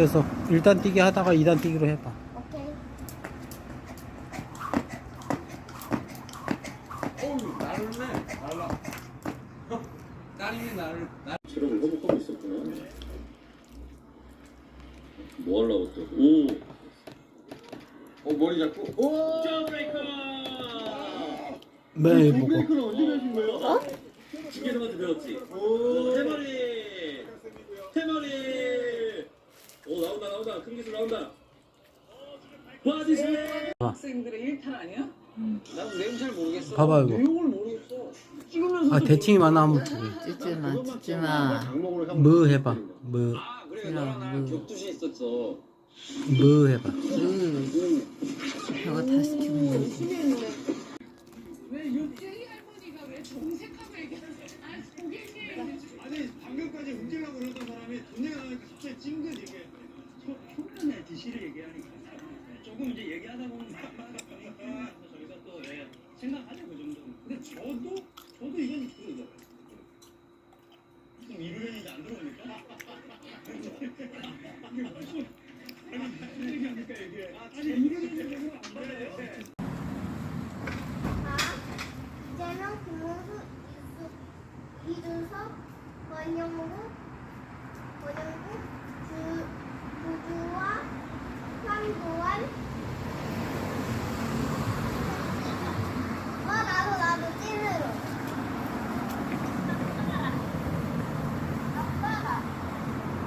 됐어. 1단 뛰기 하다가 2단 뛰기로 해봐. 오케이. 어우 나를네 날라 딸이네 나를 날 체력을 회복하고 있었구나. 뭐 하려고 또? 오. 어 머리 잡고 오 네, 보고. 브레이크는 언제 배신 거예요? 어? 기계들한테 배웠지. 오. 태머리. 태머리. 오 나온다 나온다. 바디스. 학생들의 일탈 아니야? 나도 내용 잘 모르겠어 봐봐, 이거. 내용을 모르겠어 찍으면서 아, 대칭이 많아, 한번. 찢지마 찢지마 뭐 해봐. 뭐, 아 그래 너랑 나랑 뭐. 격투시 있었어 뭐 해봐. 으 저거 다 시키는 거지 아니 방금까지 움직이려고 그러던 사람이 돈 얘기하니까 갑자기 찡긋 얘기해 평균의 DC를 얘기하니까 조금 이제 얘기하다 보면 보니까 저희가 또 예, 생각하죠 그 정도 근데 저도 저도 이건 그러죠 좀 이루려니 안 들어오니까 이게 무슨 얘기합니까 이게 아니 이루려니 안 돼. 자, 이제는 김문수, 이수, 이준석, 원영우, 원영구, 주, 주주와 황도환. 어, 나도, 나도 찐으로. 아빠가,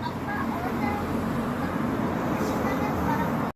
아빠 어제 시간에 말한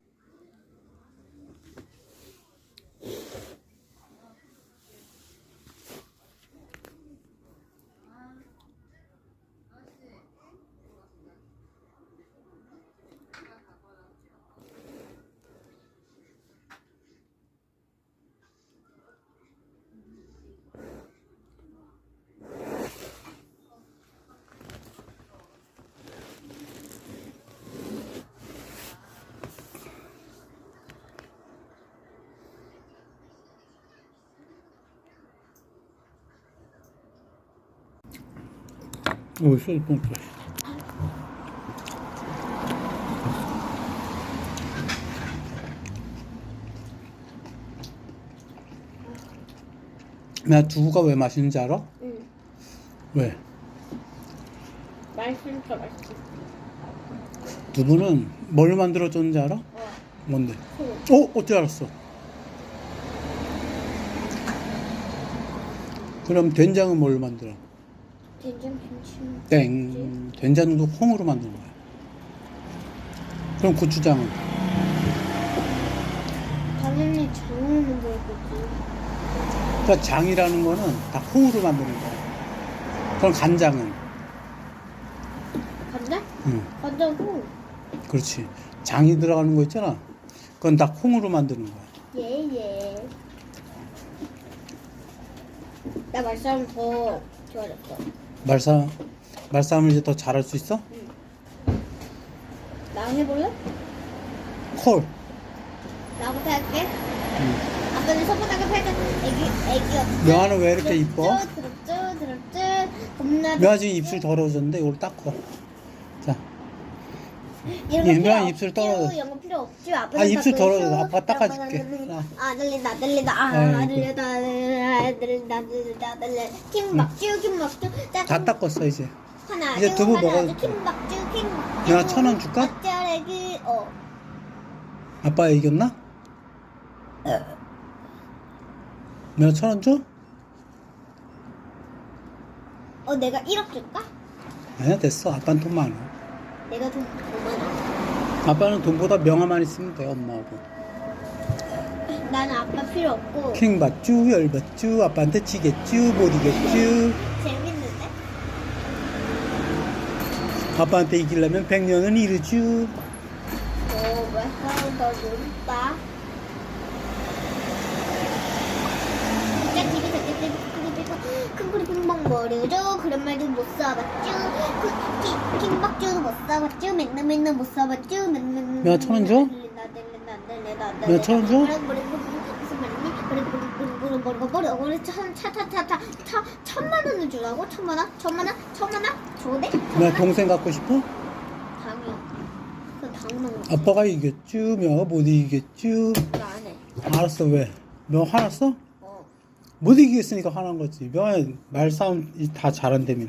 오, 소주 뽕나 두부가 왜 맛있는지 알아? 응. 왜? 맛있으니까 맛있지. 두부는 뭘 만들어줬는지 알아? 어. 뭔데? 어? 어떻게 알았어? 그럼 된장은 뭘 만들어? 된장 김치. 땡. 된장도 콩으로 만드는 거야. 그럼 고추장은? 당연히 장을 만들 거지. 그러니까 장이라는 거는 다 콩으로 만드는 거야. 그럼 간장은? 간장? 응, 간장고. 그렇지. 장이 들어가는 거 있잖아. 그건 다 콩으로 만드는 거야. 예 예. 나 말싸움 더 좋아졌어. 말싸, 말싸움을 이제 더 잘할 수 있어? 나랑 해볼래? 콜. 나부터 할게. 응. 아빠는 손바닥을 펴서 애기 애기. 명아는 왜 이렇게 이뻐? 겁나. 명아 지금 입술 더러워졌는데 이걸 닦어. 자, 이런 얘거 필요 명아 입술 없죠? 떨어져. 이런 거 필요 없지. 아빠 아, 입술 더러워져. 아빠가 닦아줄게. 자. 아 들린다 들린다 아 아이고. 들린다 들린다 들린다 들린다 들린다 킴박쭈 킴박쭈 다 닦았어, 이제. 하나 이제 둘, 두부 먹어도 둘, 킴박쭈 킴박쭈 내가 천 원 줄까? 어쩌래기 어 아빠 이겼나? 내가 천 원 줘? 어, 내가 1억 줄까? 아니야, 됐어. 아빠는 돈 많아. 내가 돈 5만 아빠는 돈보다 명화만 있으면 돼, 엄마하고. 원 나는 아빠 필요 없고. 킹 받쭈, 열 받쭈, 아빠한테 지겠쭈, 못 이겼쭈. 재밌는데? 아빠한테 이기려면 100년은 이르쭈. 어, 뭐야? 더 놀다. 짝집이 짝집이 큰 소리 핑봉 머리죠 그런 말도 못 써봤죠. 그 킹- 킹박쭈도 못 써봤죠. 맨날 맨날 못 써봤죠. 맨날 맨날 야, 천원 줘? 야, 천원 줘? 차 차 차 차 천만 원을 주라고 천만 원 천만 원 천만 원 줘네 나 동생 갖고 싶어? 당연 그 당근 아빠가 이겼쥬 명못 이기겠쥬 나안 해. 알았어 왜? 명 화났어? 어. 못 이기겠으니까 화난 거지 명아 말싸움 다 잘한다며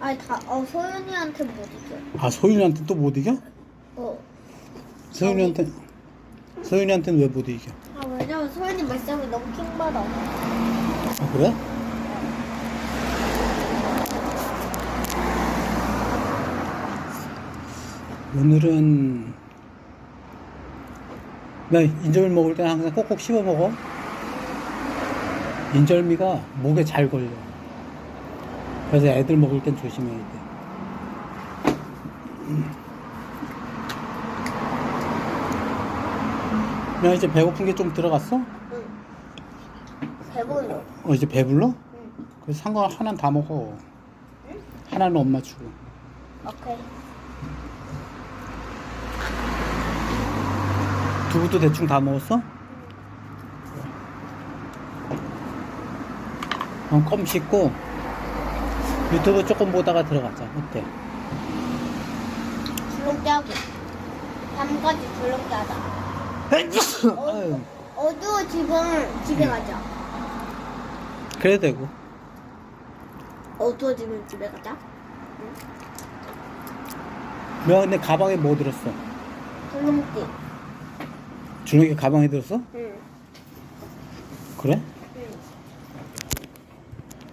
아니 다 어 소연이한테 못 이겨. 아 소윤이한테 또 못 이겨? 어. 소윤이한테 소윤이한테는 왜 못 이겨? 소연이 말싸움이 너무 킹받아. 아 그래? 오늘은 나 인절미 먹을 때 항상 꼭꼭 씹어 먹어. 인절미가 목에 잘 걸려. 그래서 애들 먹을 땐 조심해야 돼. 나 이제 배고픈 게 좀 들어갔어? 응. 배불러. 어 이제 배불러? 응. 그래서 상관 하나는 다 먹어. 하나는 엄마 주고. 오케이. 두부도 대충 다 먹었어? 어, 껌 씻고 유튜브 조금 보다가 들어가자. 어때? 줄넘기 하고. 밤까지 줄넘기 하자. 아유, 어두워지면 집에 가자. 그래도 되고. 어두워지면 집에 가자. 너 근데 가방에 뭐 들었어? 줄넘기. 준혁이 가방에 들었어? 응. 그래? 응.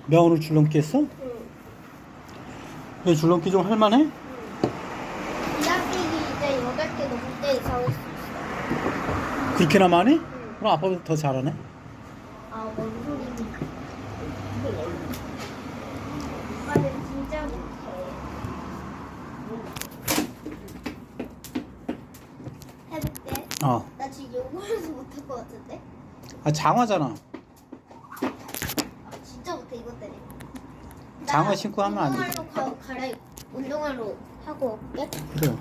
너 오늘 줄넘기 했어? 응. 너 줄넘기 좀 할만해? 이학기기 이제 여덟 개 넘을 때 이사 올 수 있어. 그렇게나 많이? 응. 그럼 아빠보다 더 잘하네? 아, 뭔 소리지? 오빠는 진짜 못해. 해볼게. 어. 나 지금 요거에서 못할 것 같은데? 아, 장화잖아. 아, 진짜 못해, 이것 때문에. 나 장화 신고 하면 안 돼. 운동화로 가, 갈아입, 운동화로 하고 올게. 그래.